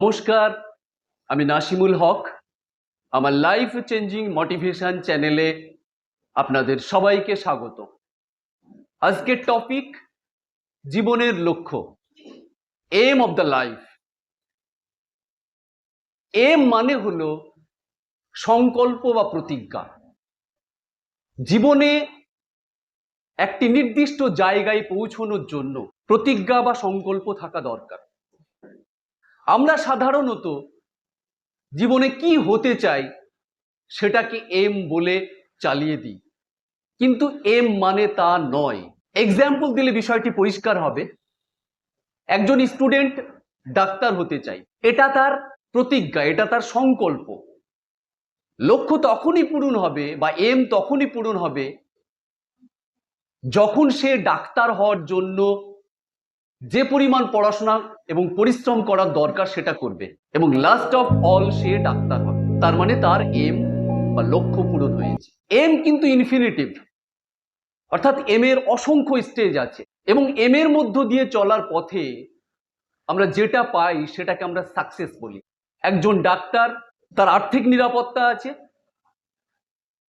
নমস্কার, আমি নাসিমুল হক। আমার লাইফ চেঞ্জিং মোটিভেশন চ্যানেলে আপনাদের সবাইকে স্বাগত। আজকের টপিক জীবনের লক্ষ্য। Aim of the life aim মানে হল সংকল্প বা প্রতিজ্ঞা। জীবনে একটি নির্দিষ্ট জায়গায় পৌঁছনোর জন্য প্রতিজ্ঞা বা সংকল্প থাকা দরকার। আমরা সাধারণত জীবনে কি হতে চাই সেটাকে এম বলে চালিয়ে দিই। কিন্তু এম মানে তা নয়। এক্সাম্পল দিলে বিষয়টি পরিষ্কার হবে। একজন স্টুডেন্ট ডাক্তার হতে চাই। এটা তার প্রতিজ্ঞা, এটা তার সংকল্প। লক্ষ্য তখনই পূরণ হবে বা এম তখনই পূরণ হবে যখন সে ডাক্তার হওয়ার জন্য যে পরিমাণ পড়াশোনা এবং পরিশ্রম করার দরকার সেটা করবে। এবং লাস্ট অফ অল সে ডাক্তার হবে। তার মানে তার এম বা লক্ষ্য পূরণ হয়েছে। এম কিন্তু ইনফিনিটিভ অর্থাৎ এম এর অসংখ্য স্টেজ আছে। এবং এম এর মধ্য দিয়ে চলার পথে আমরা যেটা পাই সেটাকে আমরা সাকসেস বলি। একজন ডাক্তার, তার আর্থিক নিরাপত্তা আছে।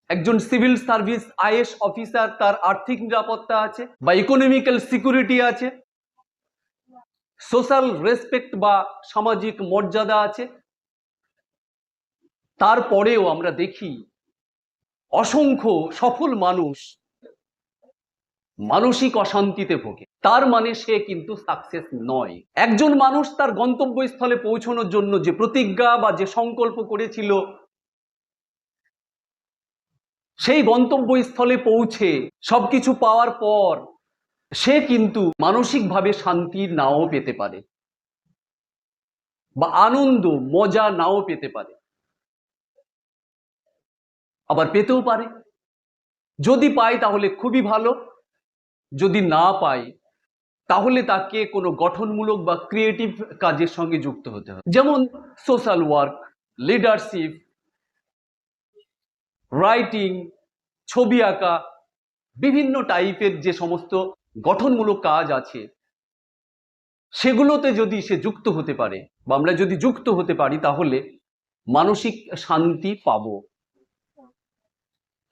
একজন সিভিল সার্ভিস আইএস অফিসার তার আর্থিক নিরাপত্তা আছে। বা ইকোনমিক্যাল সিকিউরিটি আছে। সোশ্যাল রেসপেক্ট বা সামাজিক মর্যাদা আছে। তারপরেও আমরা দেখি, অসংখ্য সফল মানুষ মানসিক অশান্তিতে ভোগে। তার মানে সে কিন্তু সাকসেস নয়। একজন মানুষ তার গন্তব্যস্থলে পৌঁছানোর জন্য যে প্রতিজ্ঞা বা যে সংকল্প করেছিল, সেই গন্তব্যস্থলে পৌঁছে সবকিছু পাওয়ার পর সে কিন্তু মানসিকভাবে শান্তি নাও পেতে পারে বা আনন্দ, মজা নাও পেতে পারে। আবার পেতেও পারে। যদি পায় তাহলে খুবই ভালো, যদি না পায় তাহলে তাকে কোনো গঠনমূলক বা ক্রিয়েটিভ কাজের সঙ্গে যুক্ত হতে হবে। যেমন সোশ্যাল ওয়ার্ক লিডারশিপ রাইটিং ছবি আঁকা, বিভিন্ন টাইপের যে সমস্ত গঠনমূলক কাজ আছে। সেগুলোতে যদি সে যুক্ত হতে পারে বা আমরা যদি যুক্ত হতে পারি তাহলে মানসিক শান্তি পাবো।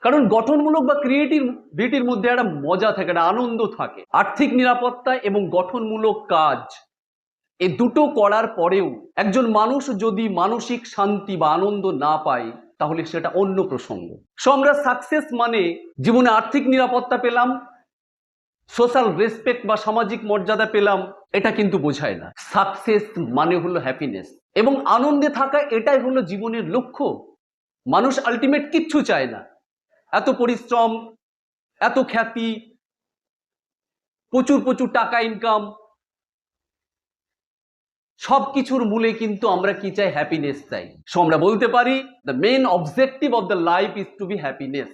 কারণ গঠনমূলক বা ক্রিয়েটিভিটির মধ্যে একটা মজা থাকে, একটা আনন্দ থাকে। আর্থিক নিরাপত্তা এবং গঠনমূলক কাজ এই দুটো করার পরেও একজন মানুষ যদি মানসিক শান্তি বা আনন্দ না পায়, তাহলে সেটা অন্য প্রসঙ্গ। সো আমরা সাকসেস মানে জীবনে আর্থিক নিরাপত্তা পেলাম সোশ্যাল রেসপেক্ট বা সামাজিক মর্যাদা পেলাম, এটা কিন্তু বোঝায় না। সাকসেস মানে হলো হ্যাপিনেস। এবং আনন্দে থাকা এটাই হলো জীবনের লক্ষ্য। মানুষ আলটিমেট কিচ্ছু চায় না। এত পরিশ্রম, এত খ্যাতি, প্রচুর প্রচুর টাকা ইনকাম সবকিছুর মূলে কিন্তু আমরা কি চাই? হ্যাপিনেস চাই। সো আমরা বলতে পারি the main objective of the life is to be happiness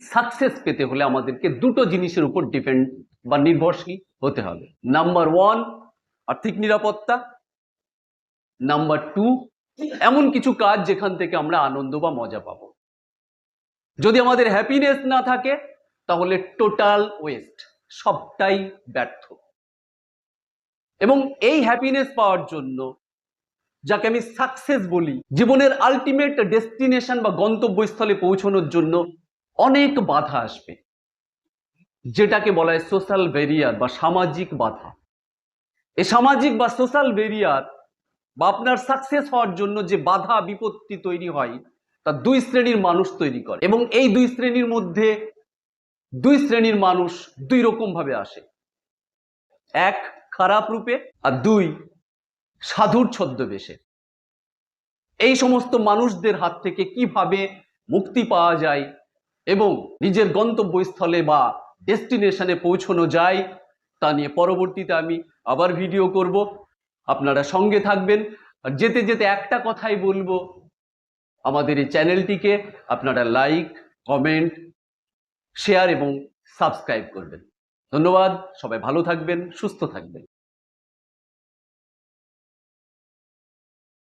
success পেতে হলে আমাদেরকে দুটো জিনিসের উপর ডিপেন্ড বা নির্ভরশীল হতে হবে। নাম্বার ওয়ান আর্থিক নিরাপত্তা। নাম্বার টু এমন কিছু কাজ যেখান থেকে আমরা আনন্দ বা মজা পাব। যদি আমাদের হ্যাপিনেস না থাকে, তাহলে টোটাল ওয়েস্ট সবটাই ব্যর্থ। এবং এই হ্যাপিনেস পাওয়ার জন্য যাকে আমি সাকসেস বলি, জীবনের আলটিমেট ডেস্টিনেশন বা গন্তব্যস্থলে পৌঁছানোর জন্য অনেক বাধা আসবে। যেটাকে বলা হয় সোশ্যাল ব্যারিয়ার বা সামাজিক বাধা। এই সামাজিক বা সোশ্যাল ব্যারিয়ার বা আপনার সাকসেস হওয়ার জন্য যে বাধা, বিপত্তি তৈরি হয়, তা দুই শ্রেণির মানুষ তৈরি করে এবং এই দুই শ্রেণির মধ্যে দুই শ্রেণির মানুষ দুই রকম ভাবে আসে। এক, খারাপ রূপে আর দুই, সাধুর ছদ্মবেশে। এই সমস্ত মানুষদের হাত থেকে কীভাবে মুক্তি পাওয়া যায় এবং নিজের গন্তব্যস্থলে বা ডেস্টিনেশনে পৌঁছানো যায়, তা নিয়ে পরবর্তীতে আমি আবার ভিডিও করব। আপনারা সঙ্গে থাকবেন। আর যেতে যেতে একটা কথাই বলব, আমাদের এই চ্যানেলটিকে আপনারা লাইক, কমেন্ট, শেয়ার এবং সাবস্ক্রাইব করবেন। ধন্যবাদ, সবাই ভালো থাকবেন, সুস্থ থাকবেন।